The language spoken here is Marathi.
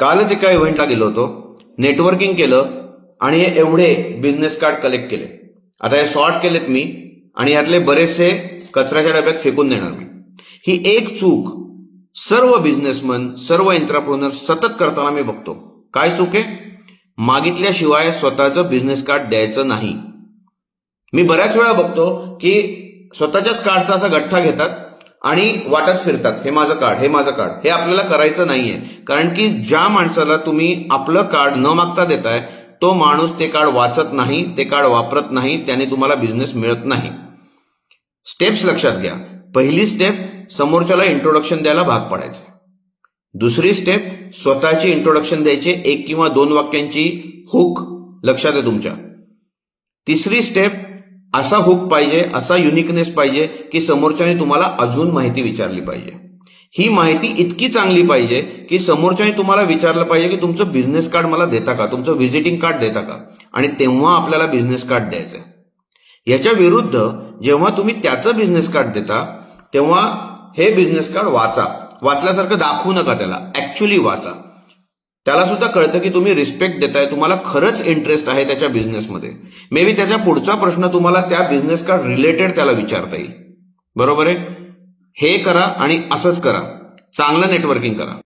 कालच एका इव्हेंटला गेलो होतो. नेटवर्किंग केलं आणि हे एवढे बिझनेस कार्ड कलेक्ट केले. आता हे सॉर्ट केलेत मी आणि यातले बरेचसे कचऱ्याच्या डब्यात फेकून देणार मी. ही एक चूक सर्व बिझनेसमन सर्व एंटरप्रोनर सतत करताना मी बघतो. काय चूक आहे? मागितल्याशिवाय स्वतःचं बिझनेस कार्ड द्यायचं नाही. मी बऱ्याच वेळा बघतो की स्वतःच्याच कार्डचा असा गठ्ठा घेतात आणि वाटत फिरतात हे माझं कार्ड हे माझं कार्ड. हे आपल्याला करायचं नाहीये. कारण की ज्या माणसाला तुम्ही आपलं कार्ड न मागता देताय तो माणूस ते कार्ड वाचत नाही ते कार्ड वापरत नाही त्याने तुम्हाला बिझनेस मिळत नाही. स्टेप्स लक्षात घ्या. पहिली स्टेप समोरच्याला इंट्रोडक्शन द्यायला भाग पडायचं. दुसरी स्टेप स्वतःची इंट्रोडक्शन द्यायची एक किंवा दोन वाक्यांची हुक लक्षात आहे तुमच्या. तिसरी स्टेप असा हुक पाहिजे असा युनिकनेस पाहिजे की समोरच्याने तुम्हाला अजून माहिती विचारली पाहिजे. ही माहिती इतकी चांगली पाहिजे की समोरच्याने तुम्हाला विचारलं पाहिजे की तुमचं बिझनेस कार्ड मला देता का? तुमचं व्हिजिटिंग कार्ड देता का? आणि तेव्हा आपल्याला बिझनेस कार्ड द्यायचंय याच्या विरुद्ध जेव्हा तुम्ही त्याचं बिझनेस कार्ड देता तेव्हा हे बिझनेस कार्ड वाचा. वाचल्यासारखं दाखवू नका त्याला. ऍक्च्युली वाचा. त्याला सुद्धा कळतं की तुम्ही रिस्पेक्ट देताय. तुम्हाला खरंच इंटरेस्ट आहे त्याच्या बिझनेसमध्ये मे बी त्याचा पुढचा प्रश्न तुम्हाला त्या बिझनेस का रिलेटेड त्याला विचारता येईल. बरोबर आहे? हे करा आणि असंच करा. चांगलं नेटवर्किंग करा.